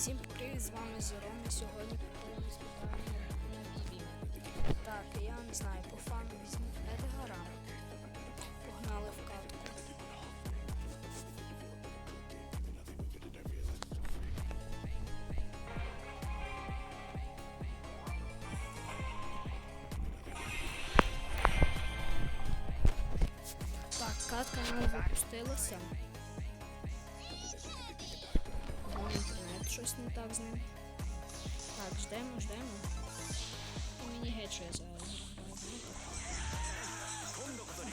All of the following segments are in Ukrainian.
Всім привіт, з вами Зерон і сьогодні питання на Бібі. Так, я не знаю, по фану візьму Едгара. Погнали в катку. Так, катка не запустилася. Щось не так з ним. Так, ждемо, ждемо. Мені геть що я зараз.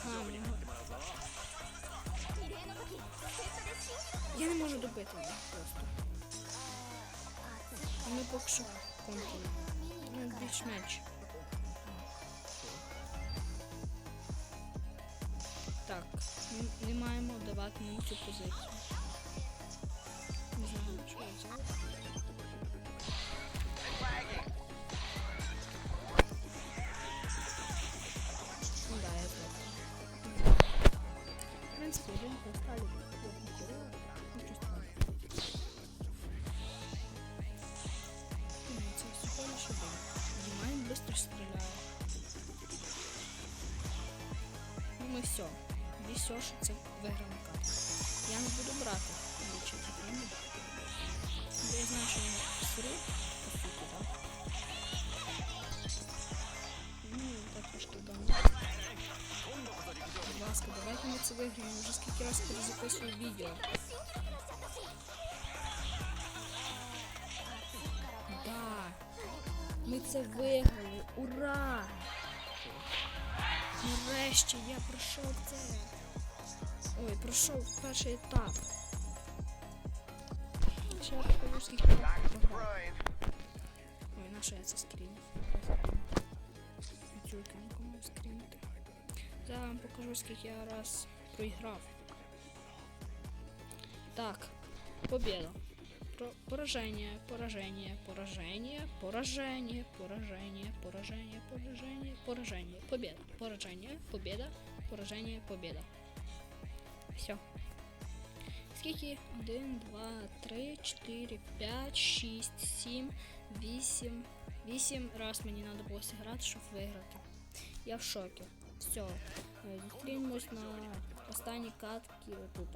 Ага, в нього. Я не можу добити його просто. Ми поки що конкурі. Ну, більш-менш. Так, ми не маємо давати йому цю позицію. Стріляє. Ну ми все. Все, що це виграна карта. Я не буду брати лічити, правильно? Бо я знаю, що вони сру, так? Ну, так трошки вдома. Будь ласка, давайте ми це виграємо. Вже скільки раз перезаписую відео. Ми це виграли. Ура! Нарешті я пройшов це. Ой, пройшов перший етап. Ще я покажу, скільки. Ой, на що я це скріню? Тільки нікому скрінити. Зараз вам покажу, скільки я раз проіграв. Так, победа. Поражение, поражение, поражение, поражение, поражение, поражение, поражение, поражение, победа, поражение, победа, поражение, победа. Все. Скільки? 1, 2, 3, 4, 5, 6, 7, 8. 8 раз мені треба було зіграти, щоб виграти. Я в шокі. Все. Зустрінемось на останній катці отут.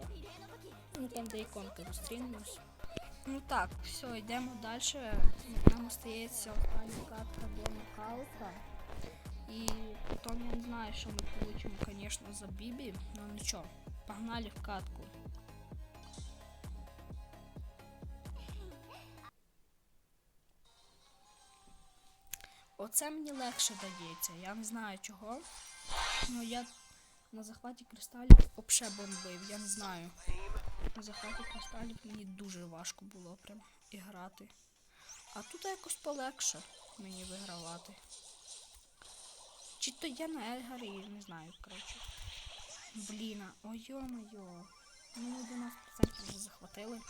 Ну там де іконка зустрінемось. Ну так, все, йдемо далі. Нам остається остання катка до нокаута. І потім я не знаю, що ми получимо, звісно, за Бібі. Ну нічого, погнали в катку. Оце мені легше дається. Я не знаю чого. Ну я на захваті кристалів обше бомбив, я не знаю. На захваті кристалів мені дуже важко було прям і грати. А тут якось полегше мені вигравати. Чи то я на Ельгарі, не знаю, коротше. Блін, ой йо-моє. Ну, 11% вже захватили.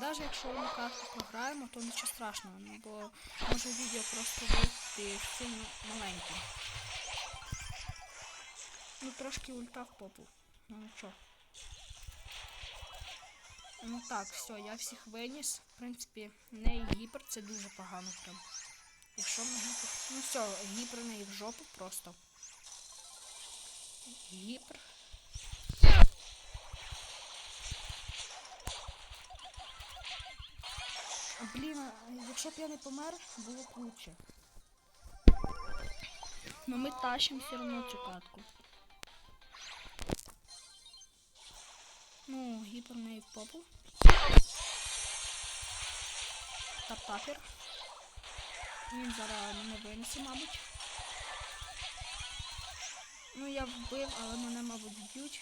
Навіть якщо ми карту програємо, то нічого страшного, ну, бо може відео просто вийти сильно маленьким. Ну трошки ульта в попу. Ну нічого. Ну так, все, я всіх виніс. В принципі, не гіпер, це дуже погано прям. Якщо на гіпер. Ну все, гіпер не в жопу просто. Гіпер. Блін, якщо б я не помер, було б лучше. Но ми тащимо все одно цю катку. Ну, гіпер попу. Тап-тапер. Він зараз мене винесе, мабуть. Ну, я вбив, але мене, мабуть, вб'ють.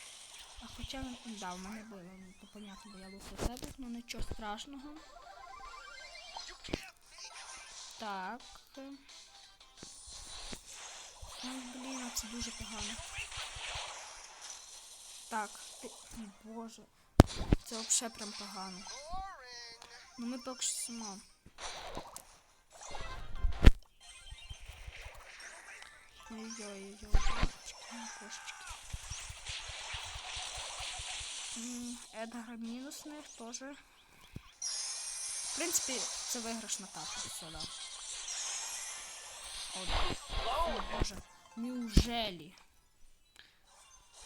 А хоча, да, в мене було, ну, то понятно, бо я лук у себе, ну нічого страшного. Так. Ой, блін, це дуже погано. Так, ти... Боже. Це взагалі прям погано. Ну ми поки що симо. Ой-ой-ой, кошечки, кошечки. Эдгар минусных тоже В принципі, це виграшна карта. Да. О, Боже. Неужелі?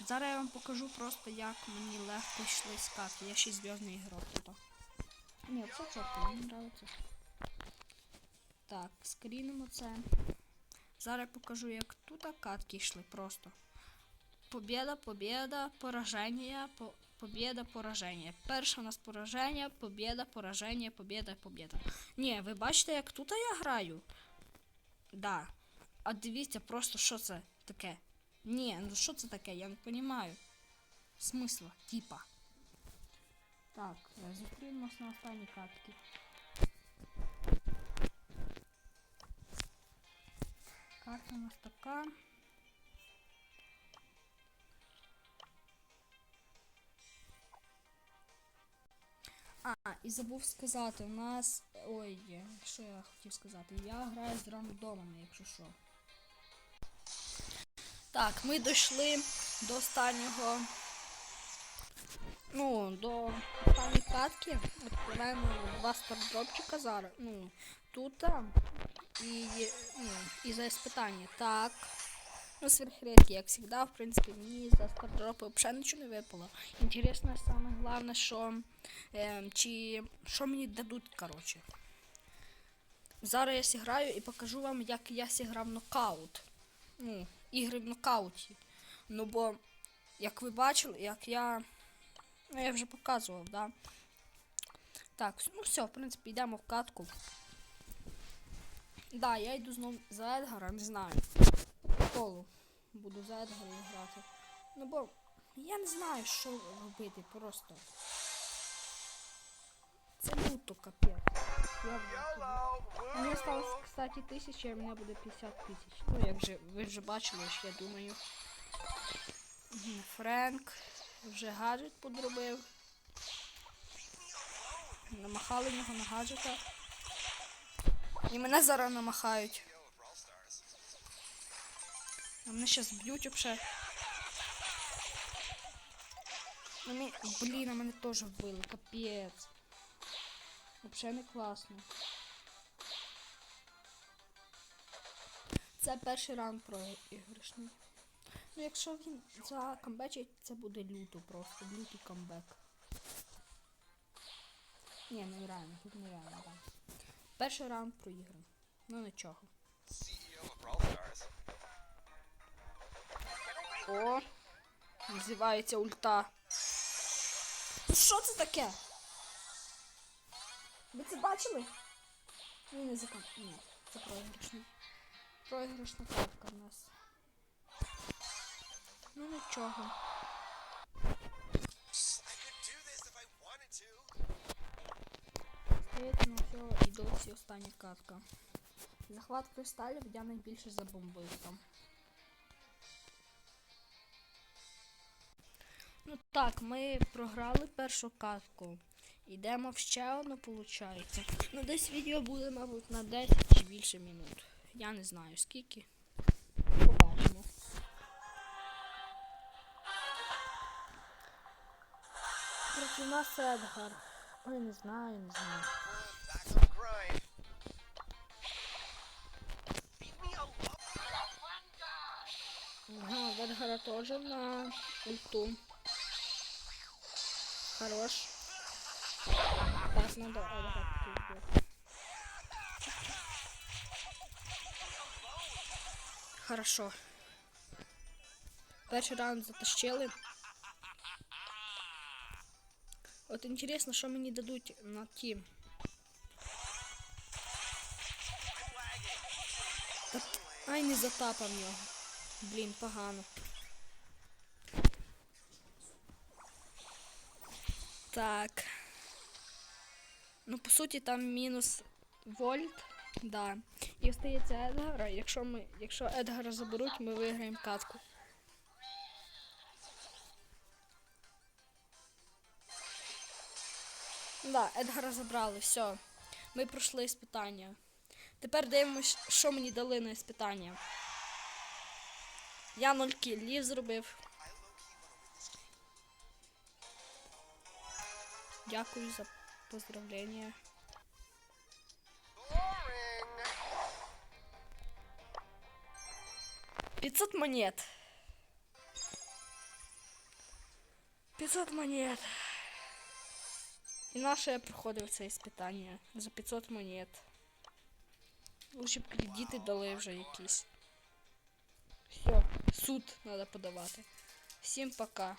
Зараз я вам покажу просто, як мені легко йшли скати. Я ще зв'язний ігрок тут. Ні, це чорт, мені подобається. Так, скрінимо це. Зараз я покажу, як тут катки йшли просто. Побєда, побєда, пораження, по, побєда, пораження. Перше у нас пораження, побєда, пораження, побєда, побєда. Ні, ви бачите, як тут я граю? Да. А дивіться просто, що це таке. Ні, ну що це таке? Я не розумію. Смисла, типа. Так, е, зустрінемось на останній катки. Карта у нас така. А, і забув сказати, у нас. Ой, що я хотів сказати? Я граю з рандомами, якщо що. Так, ми дійшли до останнього. Ну, до останньої катки. Відкриваємо два стардропчика зараз. Ну, тут. І, ну, і за испытание. Так. Ну, сверхредкий, як завжди, в принципі, мені за стардропи взагалі нічого не випало. Інтересно, саме головне, що е, чи що мені дадуть, коротше. Зараз я зіграю і покажу вам, як я зіграв нокаут. Ну, ігри в нокауті. Ну бо, як ви бачили, як я. Ну, я вже показував, да? Так, ну все, в принципі, йдемо в катку. Да, я йду знову за Едгара, не знаю. Колу. Буду за Едгара грати. Ну бо я не знаю, що робити просто. Це люто капець. Я Мені осталось, кстати, тисяча, і в мене буде 50 тисяч. Ну, як вже, ви вже бачили, що я думаю. Френк вже гаджет подробив. Намахали нього на гаджета. І мене зараз намахають. А мене зараз б'ють вообще. Ну. Блін, а мене теж вбили, капець. Вообще не класно. Це перший раунд проіграшний. Ну, якщо він закамбечить, це буде люто просто, лютий камбек. Ні, ну реально, тут нереально, так. Перший раунд проіграний. Ну нічого. О! Називається ульта. Ну що це таке? Ви це бачили? Ні, не закон. Ні, це проіграшний. Проіграшна картка в нас. Ну нічого. Здається, на все і досі остання катка. Захват кристалів я найбільше забомбив там. Ну так, ми програли першу катку. Йдемо в ще одну, виходить. Ну десь відео буде, мабуть, на 10 чи більше минут. Я не знаю скільки. Побачимо. Проти нас Едгар. Ой, не знаю, не знаю. Ага, в Эдгара тоже на ульту. Хорош. Так, надо Эдгар тут. Хорошо. Перший раунд затащили. От інтересно, що мені дадуть на ті. Та т- Ай, не затапав його. Блін, погано. Так. Ну, по суті, там мінус вольт. Да. І остається Едгара. Якщо ми, якщо Едгара заберуть, ми виграємо катку. Да, Едгара забрали, все. Ми пройшли іспитання. Тепер дивимось, що мені дали на іспитання. Я 0 кілів зробив. Дякую за поздравлення. Boring. 500 монет. 500 монет. І наше я проходив це іспитання за 500 монет. Лучше б кредити дали вже якісь. Все, суд треба подавати. Всім пока.